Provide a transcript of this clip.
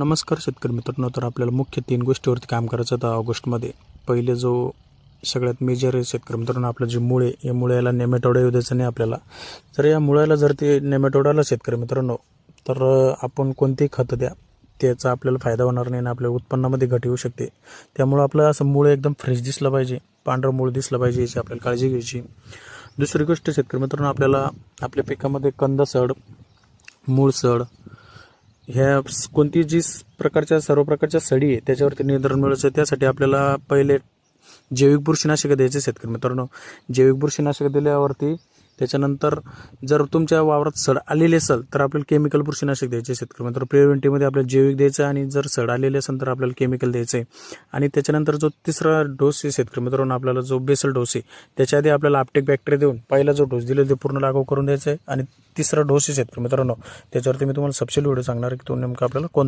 नमस्कार शेतकरी मित्रांनो तर आपल्याला मुख्य तीन गोष्टीवरती काम करायचं होतं ऑगस्टमध्ये. पहिले जो सगळ्यात मेजर आहे शेतकरी मित्रांनो आपलं जे मुळे या मुळ्याला नेमेटोडा येऊ द्यायचं नाही आपल्याला. जर या मुळ्याला जर ते नेमेटोडाला शेतकरी मित्रांनो तर आपण कोणतेही खतं द्या त्याचा आपल्याला फायदा होणार नाही आणि आपल्या उत्पन्नामध्ये घट येऊ शकते. त्यामुळं आपलं असं मूळ एकदम फ्रेश दिसलं पाहिजे पांढरं मूळ दिसलं पाहिजे याची आपल्याला काळजी घ्यायची. दुसरी गोष्ट शेतकरी मित्रांनो आपल्याला आपल्या पिकामध्ये कंद सड मूळ सड ह्या कोणती जी प्रकारच्या सर्व प्रकारच्या सडी आहे त्याच्यावरती नियंत्रण मिळवायचं आहे. त्यासाठी आपल्याला पहिले जैविक बुरशीनाशकं द्यायचे शेतकरी मित्रांनो जैविक बुरशीनाशकं दिल्यावरती त्याच्यानंतर जर तुमच्या वावरात सड आलेली असेल तर आपल्याला केमिकल बुरशीनाशक द्यायचे शेतकरी मित्र प्रिव्हेंटिव्हमध्ये आपल्याला जैविक द्यायचं आणि जर सड आलेली असेल तर आपल्याला केमिकल द्यायचं आहे. आणि त्याच्यानंतर जो तिसरा डोस आहे शेतकरी मित्रांनो आपल्याला जो बेसल डोस आहे त्याच्या आधी आपल्याला आपटेक बॅक्टेरिया देऊन पहिला जो डोस दिला ते पूर्ण लागू करून द्यायचा आहे. आणि तिसरा डोस आहे शेतकरी मित्रांनो त्याच्यावरती मी तुम्हाला सबसिडी व्हिडिओ सांगणार की तो नेमका आपल्याला कोण